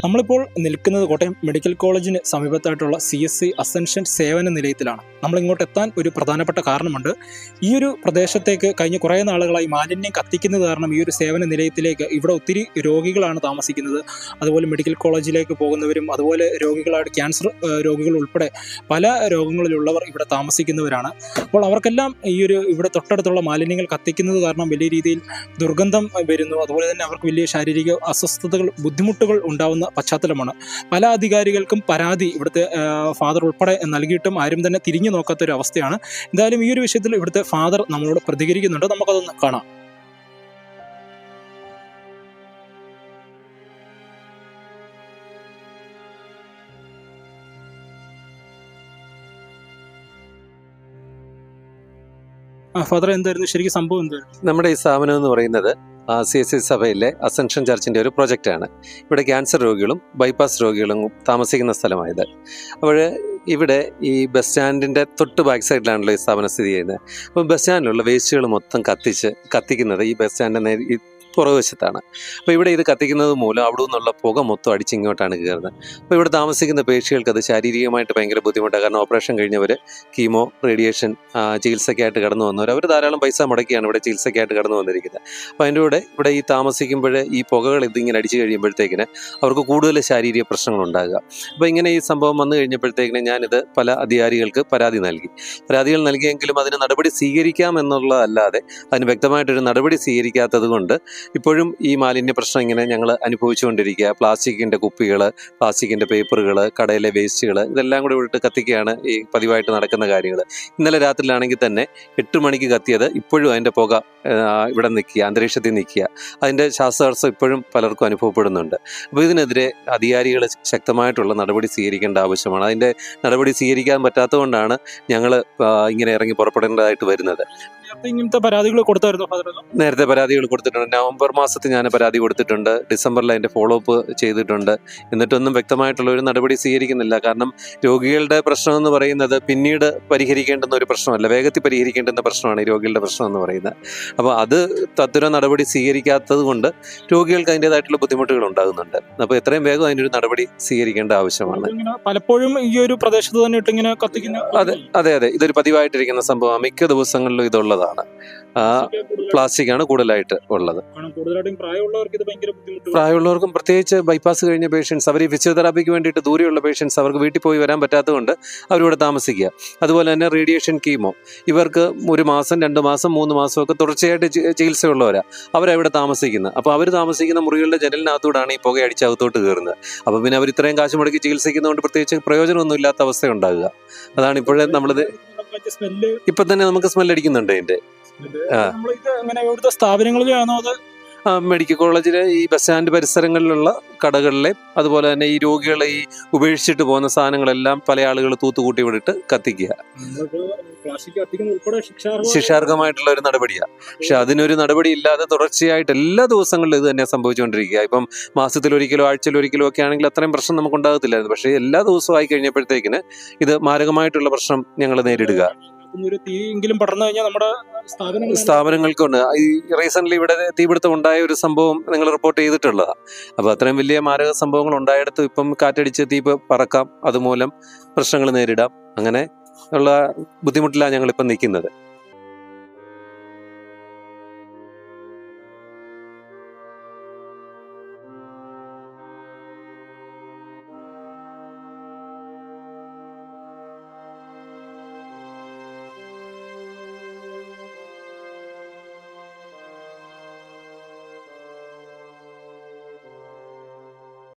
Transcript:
നമ്മളിപ്പോൾ നിൽക്കുന്നത് കോട്ടയം മെഡിക്കൽ കോളേജിന് സമീപത്തായിട്ടുള്ള സി എസ് സി അസെൻഷൻ സേവന നിലയത്തിലാണ്. നമ്മൾ ഇങ്ങോട്ട് എത്താൻ ഒരു പ്രധാനപ്പെട്ട കാരണമുണ്ട്. ഈ ഒരു പ്രദേശത്തേക്ക് കഴിഞ്ഞ കുറേ നാളുകളായി മാലിന്യം കത്തിക്കുന്നത് കാരണം ഈ ഒരു സേവന നിലയത്തിലേക്ക് ഇവിടെ ഒത്തിരി രോഗികളാണ് താമസിക്കുന്നത്. അതുപോലെ മെഡിക്കൽ കോളേജിലേക്ക് പോകുന്നവരും അതുപോലെ രോഗികളായിട്ട് ക്യാൻസർ രോഗികൾ ഉൾപ്പെടെ പല രോഗങ്ങളിലുള്ളവർ ഇവിടെ താമസിക്കുന്നവരാണ്. അപ്പോൾ അവർക്കെല്ലാം ഈ ഒരു ഇവിടെ തൊട്ടടുത്തുള്ള മാലിന്യങ്ങൾ കത്തിക്കുന്നത് കാരണം വലിയ രീതിയിൽ ദുർഗന്ധം വരുന്നു. അതുപോലെ തന്നെ അവർക്ക് വലിയ ശാരീരിക അസ്വസ്ഥതകൾ ബുദ്ധിമുട്ടുകൾ ഉണ്ടാവുന്ന പശ്ചാത്തലമാണ്. പല അധികാരികൾക്കും പരാതി ഇവിടുത്തെ ഫാദർ ഉൾപ്പെടെ നൽകിയിട്ടും ആരും തന്നെ തിരിഞ്ഞു നോക്കാത്ത ഒരു അവസ്ഥയാണ് എന്തായാലും ഈ ഒരു വിഷയത്തിൽ ഇവിടുത്തെ ഫാദർ നമ്മളോട് പ്രതികരിക്കുന്നുണ്ട്. നമുക്കതൊന്ന് കാണാം. ഫാദർ എന്തായിരുന്നു? ശരിക്കും സംഭവം എന്തായിരുന്നു? നമ്മുടെ ഈ സ്ഥാപനം എന്ന് പറയുന്നത് സി എസ് സി സഭയിലെ അസൻഷൻ ചർച്ചിന്റെ ഒരു പ്രൊജക്റ്റാണ്. ഇവിടെ ക്യാൻസർ രോഗികളും ബൈപ്പാസ് രോഗികളും താമസിക്കുന്ന സ്ഥലമായത്. അപ്പോൾ ഇവിടെ ഈ ബസ് സ്റ്റാൻഡിന്റെ തൊട്ട് ബാക്ക് സൈഡിലാണല്ലോ ഈ സ്ഥാപനം സ്ഥിതി ചെയ്യുന്നത്. അപ്പോൾ ബസ് സ്റ്റാൻഡിലുള്ള വേസ്റ്റുകൾ മൊത്തം കത്തിച്ച് കത്തിക്കുന്നത് ഈ ബസ് സ്റ്റാൻഡിന്റെ പുറകുവശത്താണ്. അപ്പോൾ ഇവിടെ ഇത് കത്തിക്കുന്നത് മൂലം അവിടെ നിന്നുള്ള പുക മൊത്തം അടിച്ചിങ്ങോട്ടാണ് കയറുന്നത്. അപ്പോൾ ഇവിടെ താമസിക്കുന്ന പേശികൾക്ക് അത് ശാരീരികമായിട്ട് ഭയങ്കര ബുദ്ധിമുട്ടാണ്. കാരണം ഓപ്പറേഷൻ കഴിഞ്ഞവർ കീമോ റേഡിയേഷൻ ചികിത്സയ്ക്കായിട്ട് കടന്നു വന്നവർ അവർ ധാരാളം പൈസ മുടക്കിയാണ് ഇവിടെ ചികിത്സയ്ക്കായിട്ട് കടന്നു വന്നിരിക്കുന്നത്. അപ്പോൾ അതിന്റെ കൂടെ ഇവിടെ ഈ താമസിക്കുമ്പോൾ ഈ പുകകൾ ഇതിങ്ങനെ അടിച്ചു കഴിയുമ്പോഴത്തേക്കിന് അവർക്ക് കൂടുതൽ ശാരീരിക പ്രശ്നങ്ങൾ ഉണ്ടാകുക. അപ്പോൾ ഇങ്ങനെ ഈ സംഭവം വന്നു കഴിഞ്ഞപ്പോഴത്തേക്കിന് ഞാനിത് പല അധികാരികൾക്ക് പരാതി നൽകി. പരാതികൾ നൽകിയെങ്കിലും അതിന് നടപടി സ്വീകരിക്കാം എന്നുള്ളതല്ലാതെ അതിന് വ്യക്തമായിട്ടൊരു നടപടി സ്വീകരിക്കാത്തത് കൊണ്ട് ഇപ്പോഴും ഈ മാലിന്യ പ്രശ്നം ഇങ്ങനെ ഞങ്ങൾ അനുഭവിച്ചുകൊണ്ടിരിക്കുക. പ്ലാസ്റ്റിക്കിന്റെ കുപ്പികൾ പ്ലാസ്റ്റിക്കിന്റെ പേപ്പറുകൾ കടയിലെ വേസ്റ്റുകൾ ഇതെല്ലാം കൂടി വിട്ട് കത്തിക്കുകയാണ് ഈ പതിവായിട്ട് നടക്കുന്ന കാര്യങ്ങൾ. ഇന്നലെ രാത്രിയിലാണെങ്കിൽ തന്നെ എട്ട് മണിക്ക് കത്തിയത് ഇപ്പോഴും അതിന്റെ പുക ഇവിടെ നിൽക്കുക അന്തരീക്ഷത്തിൽ നിൽക്കുക. അതിന്റെ ശ്വാസതടസ്സം ഇപ്പോഴും പലർക്കും അനുഭവപ്പെടുന്നുണ്ട്. അപ്പോൾ ഇതിനെതിരെ അധികാരികൾ ശക്തമായിട്ടുള്ള നടപടി സ്വീകരിക്കേണ്ട ആവശ്യമാണ്. അതിന്റെ നടപടി സ്വീകരിക്കാൻ പറ്റാത്തതുകൊണ്ടാണ് ഞങ്ങൾ ഇങ്ങനെ ഇറങ്ങി പുറപ്പെടേണ്ടതായിട്ട് വരുന്നത്. ഇങ്ങനത്തെ പരാതികൾ കൊടുത്തായിരുന്നു ഫാദർ നേരത്തെ പരാതികൾ കൊടുത്തിട്ടുണ്ട്. നവംബർ മാസത്തിൽ ഞാൻ പരാതി കൊടുത്തിട്ടുണ്ട്. ഡിസംബറിൽ അതിന്റെ ഫോളോ അപ്പ് ചെയ്തിട്ടുണ്ട്. എന്നിട്ടൊന്നും വ്യക്തമായിട്ടുള്ള ഒരു നടപടി സ്വീകരിക്കുന്നില്ല. കാരണം രോഗികളുടെ പ്രശ്നം എന്ന് പറയുന്നത് പിന്നീട് പരിഹരിക്കേണ്ടുന്ന ഒരു പ്രശ്നമല്ല. വേഗത്തിൽ പരിഹരിക്കേണ്ടുന്ന പ്രശ്നമാണ് ഈ രോഗികളുടെ പ്രശ്നം എന്ന് പറയുന്നത്. അപ്പോൾ അത് തത്വര നടപടി സ്വീകരിക്കാത്തത് കൊണ്ട് രോഗികൾക്ക് അതിന്റെതായിട്ടുള്ള ബുദ്ധിമുട്ടുകൾ ഉണ്ടാകുന്നുണ്ട്. അപ്പോൾ എത്രയും വേഗം അതിന്റെ ഒരു നടപടി സ്വീകരിക്കേണ്ട ആവശ്യമാണ്. പലപ്പോഴും ഈ ഒരു പ്രദേശത്ത് തന്നെ ഇട്ടിങ്ങനെ കത്തിക്കുന്ന അതെ അതെ അതെ. ഇതൊരു പതിവായിട്ടിരിക്കുന്ന സംഭവം മിക്ക ദിവസങ്ങളിലും ഇതുള്ളതാണ്. ആ പ്ലാസ്റ്റിക് ആണ് കൂടുതലായിട്ട് ഉള്ളത്. പ്രായമുള്ളവർക്ക് പ്രത്യേകിച്ച് ബൈപ്പാസ് കഴിഞ്ഞ പേഷ്യൻസ് അവർ ഈ ഫിസിയോതെറാപ്പിക്ക് വേണ്ടിയിട്ട് ദൂരെയുള്ള പേഷ്യൻസ് അവർക്ക് വീട്ടിൽ പോയി വരാൻ പറ്റാത്തതുകൊണ്ട് അവരിവിടെ താമസിക്കുക. അതുപോലെ തന്നെ റേഡിയേഷൻ കീമോ ഇവർക്ക് ഒരു മാസം രണ്ട് മാസം മൂന്ന് മാസമൊക്കെ തുടർച്ചയായിട്ട് ചികിത്സയുള്ളവരാ. അവരവിടെ താമസിക്കുന്നത് അപ്പോൾ അവർ താമസിക്കുന്ന മുറികളുടെ ജനലിനകത്തൂടാണ് ഈ പുക അടിച്ചകത്തോട്ട് കയറുന്നത്. അപ്പോൾ പിന്നെ അവർ ഇത്രയും കാശ് മുടക്കി ചികിത്സിക്കുന്നതുകൊണ്ട് പ്രത്യേകിച്ച് പ്രയോജനമൊന്നും ഇല്ലാത്ത അവസ്ഥ ഉണ്ടാകുക അതാണ് ഇപ്പോഴേ നമ്മളിത് സ്മെല്ല് ഇപ്പം തന്നെ നമുക്ക് സ്മെല്ല് അടിക്കുന്നുണ്ട് ഇതിന്റെ ആ. നമ്മളിത് അങ്ങനെ ഇവിടുത്തെ സ്ഥാപനങ്ങളിലാണോ അത് മെഡിക്കൽ കോളേജിലെ ഈ ബസ് സ്റ്റാൻഡ് പരിസരങ്ങളിലുള്ള കടകളിലെ അതുപോലെ തന്നെ ഈ രോഗികളെ ഈ ഉപേക്ഷിച്ചിട്ട് പോകുന്ന സാധനങ്ങളെല്ലാം പല ആളുകൾ തൂത്തുകൂട്ടി വിട്ടിട്ട് കത്തിക്കുക. ശിക്ഷാർഹമായിട്ടുള്ള ഒരു നടപടിയാണ് പക്ഷെ അതിനൊരു നടപടി ഇല്ലാതെ തുടർച്ചയായിട്ട് എല്ലാ ദിവസങ്ങളിലും ഇത് തന്നെ സംഭവിച്ചുകൊണ്ടിരിക്കുക. ഇപ്പം ആഴ്ചയിൽ ഒരിക്കലോ ഒക്കെ ആണെങ്കിൽ അത്രയും പ്രശ്നം നമുക്ക് ഉണ്ടാകത്തില്ലായിരുന്നു പക്ഷേ എല്ലാ ദിവസവും ആയി കഴിഞ്ഞപ്പോഴത്തേക്കിന് ഇത് മാരകമായിട്ടുള്ള പ്രശ്നം ഞങ്ങൾ നേരിടുക. ഒരു തീയെങ്കിലും പടർന്നു കഴിഞ്ഞാൽ നമ്മുടെ സ്ഥാപനങ്ങൾ സ്ഥാപനങ്ങൾക്കുണ്ട്. ഈ റീസെന്റ് ഇവിടെ തീപിടുത്തം ഉണ്ടായ ഒരു സംഭവം നിങ്ങൾ റിപ്പോർട്ട് ചെയ്തിട്ടുള്ളതാണ് അപ്പോൾ അത്രയും വലിയ മാരക സംഭവങ്ങൾ ഉണ്ടായിടത്ത് ഇപ്പം കാറ്റടിച്ച് തീ പറക്കാം. അതുമൂലം പ്രശ്നങ്ങൾ നേരിടാം. അങ്ങനെ ഉള്ള ബുദ്ധിമുട്ടിലാണ് ഞങ്ങൾ ഞങ്ങളിപ്പം നിൽക്കുന്നത്.